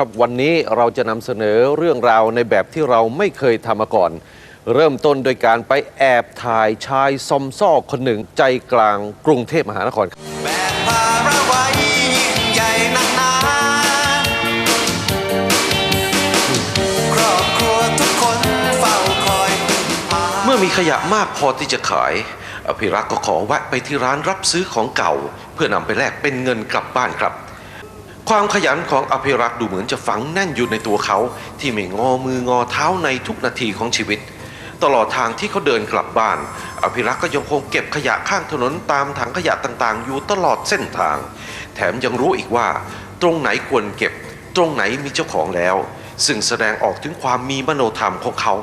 ครับ วันนี้เราจะนำเสนอเรื่องราวในแบบที่เราไม่เคยทำมาก่อน เริ่มต้นโดยการไปแอบถ่ายชายซอมซ่อคนหนึ่งใจกลางกรุงเทพมหานครครับแบกภาระไว้ยิ่งใหญ่นักหนาครอบครัวทุกคนเฝ้าคอยมาเมื่อมีขยะมากพอที่จะขาย อภิรักษ์ก็ขอแวะไปที่ร้านรับซื้อของเก่า เพื่อนำไปแลกเป็นเงินกลับบ้านครับ ความขยันของอภิรักษ์ดูเหมือนจะฝังแน่นอยู่ในตัวเขา ที่ไม่งอมืองอเท้าในทุกนาทีของชีวิต ตลอดทางที่เขาเดินกลับบ้าน อภิรักษ์ก็ยังคงเก็บขยะข้างถนนตามถังขยะต่างๆ อยู่ตลอดเส้นทาง แถมยังรู้อีกว่า ตรงไหนควรเก็บ ตรงไหนมีเจ้าของแล้ว ซึ่งแสดงออกถึงความมีมโนธรรมของเขา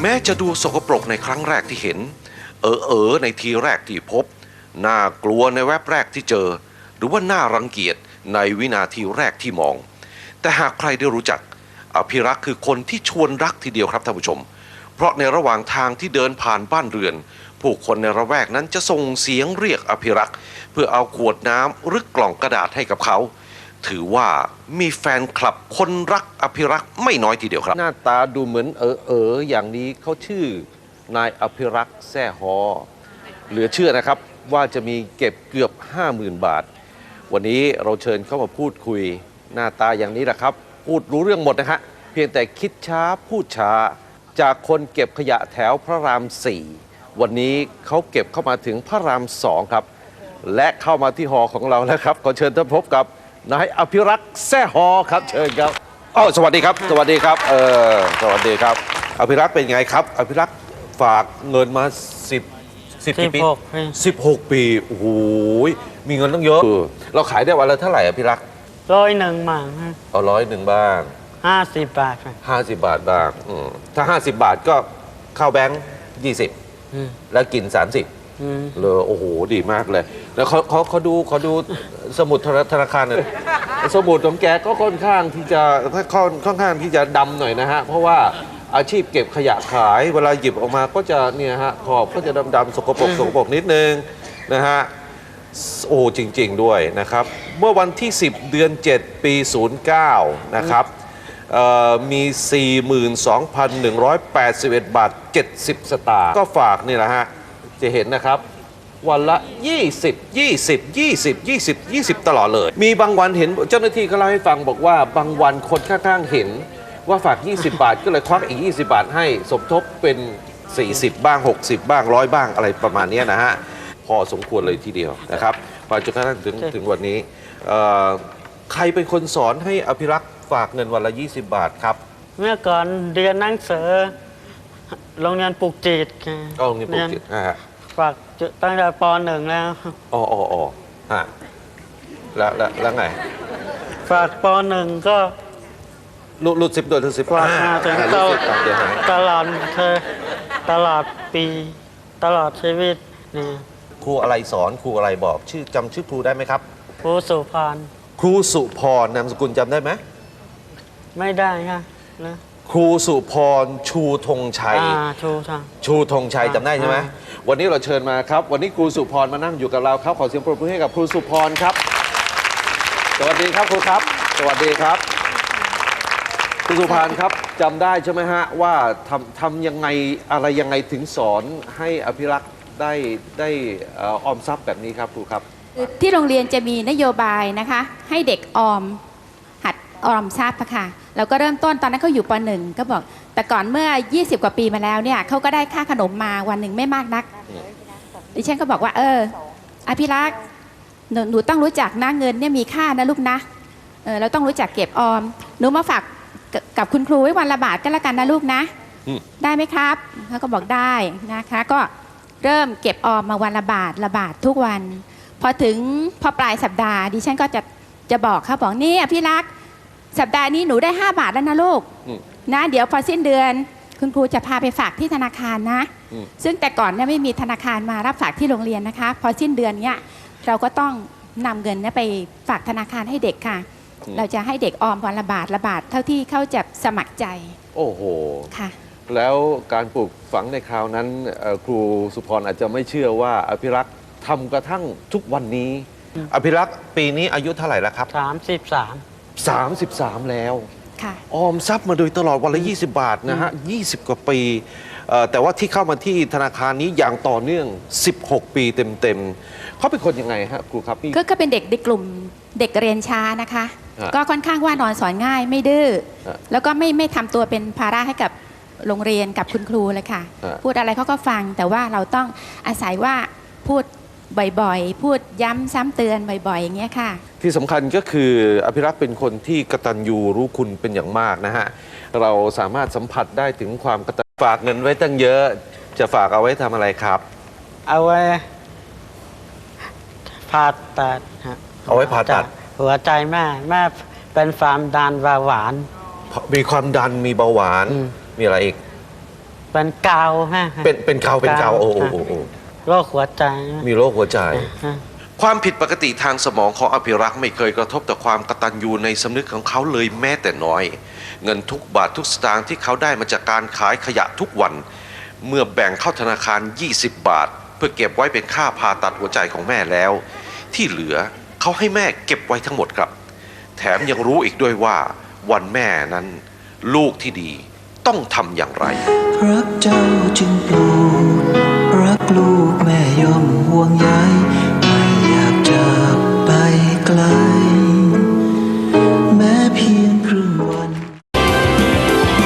แม้จะดูสกปรกในครั้งแรกที่เห็น เออเออในทีแรกที่พบน่ากลัวในแวบแรกที่เจอ หรือว่าน่ารังเกียจ ในวินาทีแรกที่มอง แต่หากใครได้รู้จัก อภิรักษ์คือคนที่ชวนรักทีเดียวครับท่านผู้ชม เพราะในระหว่างทางที่เดินผ่านบ้านเรือน ผู้คนในระแวกนั้นจะส่งเสียงเรียกอภิรักษ์ เพื่อเอาขวดน้ำหรือกล่องกระดาษให้กับเขา ถือว่ามีแฟนคลับคนรักอภิรักษ์ไม่น้อยทีเดียวครับ หน้าตาดูเหมือนเออเอออย่างนี้เขาชื่อนายอภิรักษ์แซ่ฮอเหลือเชื่อนะครับว่าจะมีเก็บเกือบ 50,000 บาท วันนี้เราเชิญเข้ามาพูดคุยหน้าตาอย่างนี้แหละครับ พูดรู้เรื่องหมดนะฮะเพียงแต่คิดช้าพูดช้า จากคนเก็บขยะแถวพระรามสี่วันนี้เขาเก็บเข้ามาถึงพระรามสองครับ และเข้ามาที่หอของเราแล้วครับขอเชิญท่านพบกับนายอภิรักษ์แซ่ฮอครับเชิญครับอ๋อสวัสดีครับ สวัสดีครับเออสวัสดีครับ อภิรักษ์เป็นไงครับ อภิรักษ์ฝากเงินมา10 10กี่ปี16ปี16ปีโอ้โหมีเงินต้องเยอะเราขายได้วันละเท่าไหร่อะพี่รักร้อยหนึ่งมาเอาร้อยหนึ่งบ้างห้าสิบบาทครับ50บาทบ้างอืมถ้า50บาทก็เข้าแบงค์อืม20แล้วกิน30อืมเลยโอ้โหดีมากเลย แล้วเขาเขาเขาดูเขาดูสมุดธนาธนาคารหน่อยสมุดของแกก็ค่อนข้างที่จะค่อนค่อนข้างที่จะดำหน่อยนะฮะเพราะว่า อาชีพเก็บขยะขาย เวลาหยิบออกมาก็จะเนี่ยฮะขอบก็จะดำๆสกปรกสกปรกนิดนึงนะฮะโอ้จริง ๆ ด้วยนะครับ เมื่อวันที่ 10 เดือน 7 ปี 09 นะครับเอ่อมี 42,181 บาท 70 สตางค์ก็ฝากนี่แหละฮะ จะเห็นนะครับ วันละ 20 20 20 20 20 ตลอดเลย มีบางวันเห็นเจ้าหน้าที่เขาเล่าให้ฟังบอกว่าบางวันคนข้างๆเห็น ว่าฝาก 20 บาทก็เลยควักอีก 20 บาทให้สมทบเป็น 40 บ้าง 60 บ้างร้อยบ้างอะไรประมาณเนี้ยนะฮะ พอสมควรเลยทีเดียวนะครับมาจนกระทั่งถึงถึงวันนี้เอ่อใครเป็นคนสอนให้อภิรักษ์ฝากเงินวันละ 20 บาทครับ เมื่อก่อนเรียนหนังสือโรงเรียนปลูกจิตไงก็มีปลูกจิตนะฮะฝากจุตั้งแต่ปหนึ่งแล้ว อ๋ออ๋ออ๋อฮะแล้วแล้วแล้วไง ฝากปหนึ่งก็ หลุดหลุดสิบตัวถึงสิบฝากมาถึงอ่าเต้าหลุดสิบเดี๋ยวหายตลอดเธอตลอดปี ตลอดชีวิตนี่ครูอะไรสอนครูอะไรบอก ชื่อจำชื่อครูได้ไหมครับผู้สุพรรณครูสุพรนามสกุลจำได้ไหมไม่ได้ค่ะนะครูสุพรชูธงชัย อ่าชูทาง ชูธงชัยจำได้ใช่ไหมอ่าวันนี้เราเชิญมาครับ วันนี้ครูสุพรมานั่งอยู่กับเราครับขอเสียงปรบมือให้กับครูสุพรครับ สวัสดีครับครูครับ สวัสดีครับ ครูสุพรครับจำได้ใช่ไหมฮะ ว่าทำทำยังไงอะไรยังไงถึงสอนให้อภิรักษ์ได้ได้เอ่อออมทรัพย์แบบนี้ครับครูครับ คือที่โรงเรียนจะมีนโยบายนะคะ ให้เด็กออมหัดออมทรัพย์อะค่ะเราก็เริ่มต้นตอนนั้นเขาอยู่ปหนึ่งก็บอก แต่ก่อนเมื่อ 20 กว่าปีมาแล้วเนี่ยเขาก็ได้ค่าขนมมาวันหนึ่งไม่มากนักอืมดิฉันก็บอกว่า เอออภิรักษ์หนูหนูต้องรู้จักนะเงินเนี่ยมีค่านะลูกนะเออเราต้องรู้จักเก็บออมหนูมาฝาก กับกับคุณครูไว้วันละบาทก็แล้วกันนะลูกนะอืมได้ไหมครับเขาก็บอกได้นะคะ ก็เริ่มเก็บออมมาวันละบาทละบาททุกวัน พอถึงพอปลายสัปดาห์ดิฉันก็จะจะบอกเขาบอกนี่พี่รักสัปดาห์นี้หนูได้ 5 บาทแล้วนะลูกอืมนะ เดี๋ยวพอสิ้นเดือน คุณครูจะพาไปฝากที่ธนาคารนะอืมซึ่งแต่ก่อนเนี่ยไม่มีธนาคารมารับฝากที่โรงเรียนนะคะ พอสิ้นเดือนเนี่ยเราก็ต้องนำเงินเนี่ยไปฝากธนาคารให้เด็กค่ะ เราจะให้เด็กออมวันละบาทละบาทเท่าที่เขาจะสมัครใจโอ้โหค่ะ แล้วการปลูกฝังในคราวนั้นเอ่อครูสุพรอาจจะไม่เชื่อว่าอภิรักษ์ทำกระทั่งทุกวันนี้ อภิรักษ์ปีนี้อายุเท่าไหร่แล้วครับ สามสิบสาม 33 แล้ว ค่ะ ออมทรัพย์มาโดยตลอดวันละ 20 บาทนะฮะ 20 กว่าปีเอ่อ แต่ว่าที่เข้ามาที่ธนาคารนี้อย่างต่อเนื่อง 16 ปีเต็มๆเขาเป็นคนยังไงฮะครูครับพี่ ก็ก็เป็นเด็กในกลุ่มเด็กเรียนช้านะคะฮะก็ค่อนข้างว่านอนสอนง่ายไม่ดื้อฮะแล้วก็ไม่ไม่ทำตัวเป็นภาระให้กับโรงเรียนกับคุณครูเลยค่ะฮะพูดอะไรเขาก็ฟังแต่ว่าเราต้องอาศัยว่าพูดบ่อยๆ พูดย้ำซ้ำเตือนบ่อยๆ อย่างเงี้ยค่ะ ที่สำคัญก็คืออภิรักษ์เป็นคนที่กตัญญูรู้คุณเป็นอย่างมากนะฮะ เราสามารถสัมผัสได้ถึงความกตัญ ฝากเงินไว้ตั้งเยอะ จะฝากเอาไว้ทำอะไรครับ เอาไว้ผ่าตัดฮะเอาไว้ผ่าตัด หัวใจแม่ แม่เป็นความดันเบาหวานมีความดันมีเบาหวาน อืม มีอะไรอีก เป็นเกาฮะเป็นเป็นเกาเป็นเกาโอ้โหโอ้โหโรคหัวใจมีโรคหัวใจ ฮะ ความผิดปกติทางสมองของอภิรักษ์ไม่เคยกระทบต่อความกตัญญูในสำนึกของเขาเลยแม้แต่น้อย เงินทุกบาททุกสตางค์ที่เขาได้มาจากการขายขยะทุกวัน เมื่อแบ่งเข้าธนาคาร 20 บาท เพื่อเก็บไว้เป็นค่าผ่าตัดหัวใจของแม่แล้ว ที่เหลือเขาให้แม่เก็บไว้ทั้งหมดครับ แถมยังรู้อีกด้วยว่าวันแม่นั้น ลูกที่ดีต้องทำอย่างไรรักเจ้าจึงปลูกรักลูกแม่ย่อมห่วงใย